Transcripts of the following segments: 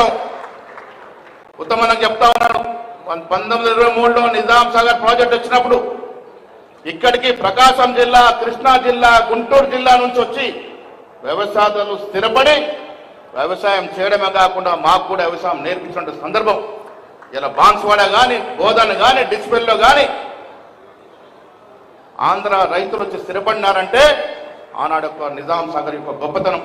రాష్ట్రం ఉత్తమనకు చెప్తా ఉన్నాడు పం- పంతొమ్మిది ఇరవై మూడులో నిజాం సాగర్ ప్రాజెక్ట్ వచ్చినప్పుడు ఇక్కడికి ప్రకాశం జిల్లా కృష్ణా జిల్లా గుంటూరు జిల్లా నుంచి వచ్చి వ్యవసాయాలు స్థిరపడి వ్యవసాయం చేయడమే కాకుండా మాకు కూడా వ్యవసాయం నేర్పించిన సందర్భం. ఇలా బాన్స్వాడ కానీ బోధన్ కానీ డిస్పెల్లో కానీ ఆంధ్ర రైతులు వచ్చి స్థిరపడినారంటే ఆనాడు యొక్క నిజాం సాగర్ యొక్క గొప్పతనం.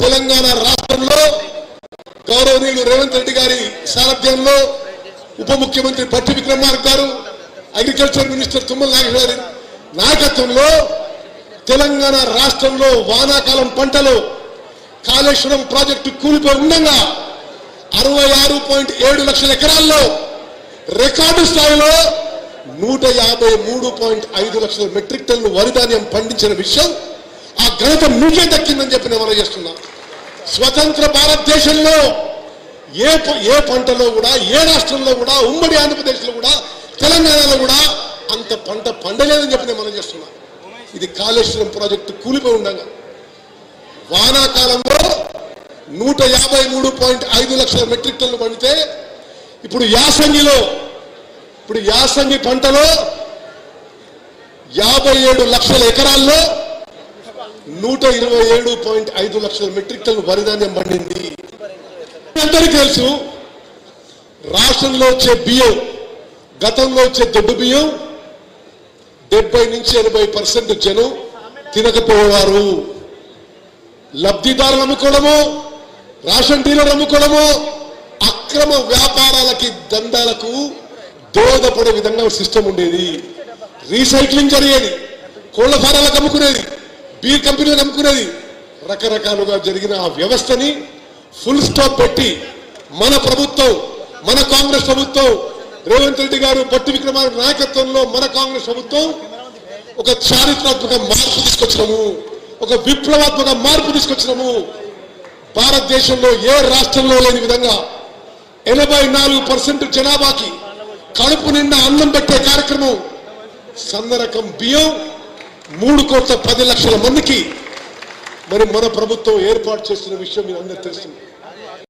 తెలంగాణ రాష్ట్రంలో గౌరవనీయులు రేవంత్ రెడ్డి గారి సారథ్యంలో ఉప ముఖ్యమంత్రి భట్టి విక్రమార్క గారు అగ్రికల్చర్ మినిస్టర్ తుమ్మల నాగేశ్వర గారి నాయకత్వంలో తెలంగాణ రాష్ట్రంలో వానాకాలం పంటలు కాళేశ్వరం ప్రాజెక్టు కూలిపోయి ఉండగా అరవై ఆరు పాయింట్ ఏడు లక్షల ఎకరాల్లో రికార్డు స్థాయిలో నూట యాభై మూడు పాయింట్ ఐదు లక్షల మెట్రిక్ టన్ను వరి ధాన్యం పండించిన విషయం ఘనత మీకే దక్కిందని చెప్పి నేను మనం చేస్తున్నా. స్వతంత్ర భారతదేశంలో ఏ ఏ పంటలో కూడా ఏ రాష్ట్రంలో కూడా ఉమ్మడి ఆంధ్రప్రదేశ్లో కూడా తెలంగాణలో కూడా అంత పంట పండలేదని చెప్పి నేను మనం చేస్తున్నా. ఇది కాళేశ్వరం ప్రాజెక్టు కూలిపోయి ఉండగా. వానాకాలంలో నూట యాభై మూడు పాయింట్ ఐదు లక్షల మెట్రిక్ టన్ను పండితే ఇప్పుడు యాసంగిలో ఇప్పుడు యాసంగి పంటలో యాభై ఏడు లక్షల ఎకరాల్లో నూట ఇరవై ఏడు పాయింట్ ఐదు లక్షల మెట్రిక్ టన్ను వరిధాన్యం పండింది. అందరికీ తెలుసు రాష్ట్రంలో వచ్చే బియ్యం గతంలో వచ్చే దొడ్డు బియ్యం డెబ్బై నుంచి ఎనభై పర్సెంట్ జనం తినకపోయేవారు. లబ్ధిదారులు అమ్ముకోవడము రేషన్ డీలర్ అమ్ముకోవడము అక్రమ వ్యాపారాలకి దందాలకు దోహదపడే విధంగా సిస్టమ్ ఉండేది. రీసైక్లింగ్ జరిగేది కోళ్ళ ఫారాలకు అమ్ముకునేది. పీర్ కంపెనీలు అమ్ముకునేది రకరకాలుగా జరిగిన ఆ వ్యవస్థని ఫుల్ స్టాప్ పెట్టి మన ప్రభుత్వం మన కాంగ్రెస్ ప్రభుత్వం రేవంత్ రెడ్డి గారు పట్టు విక్రమార్ నాయకత్వంలో మన కాంగ్రెస్ ప్రభుత్వం ఒక చారిత్రాత్మక మార్పు తీసుకొచ్చినాము ఒక విప్లవాత్మక మార్పు తీసుకొచ్చినాము. భారతదేశంలో ఏ రాష్ట్రంలో లేని విధంగా ఎనభై నాలుగు పర్సెంట్ జనాభాకి కడుపు నిండా అన్నం పెట్టే కార్యక్రమం సందరకం బియ్యం మూడు కోట్ల పది లక్షల మందికి మరి మన ప్రభుత్వం ఏర్పాటు చేస్తున్న విషయం మీరు అందరూ తెలుస్తుంది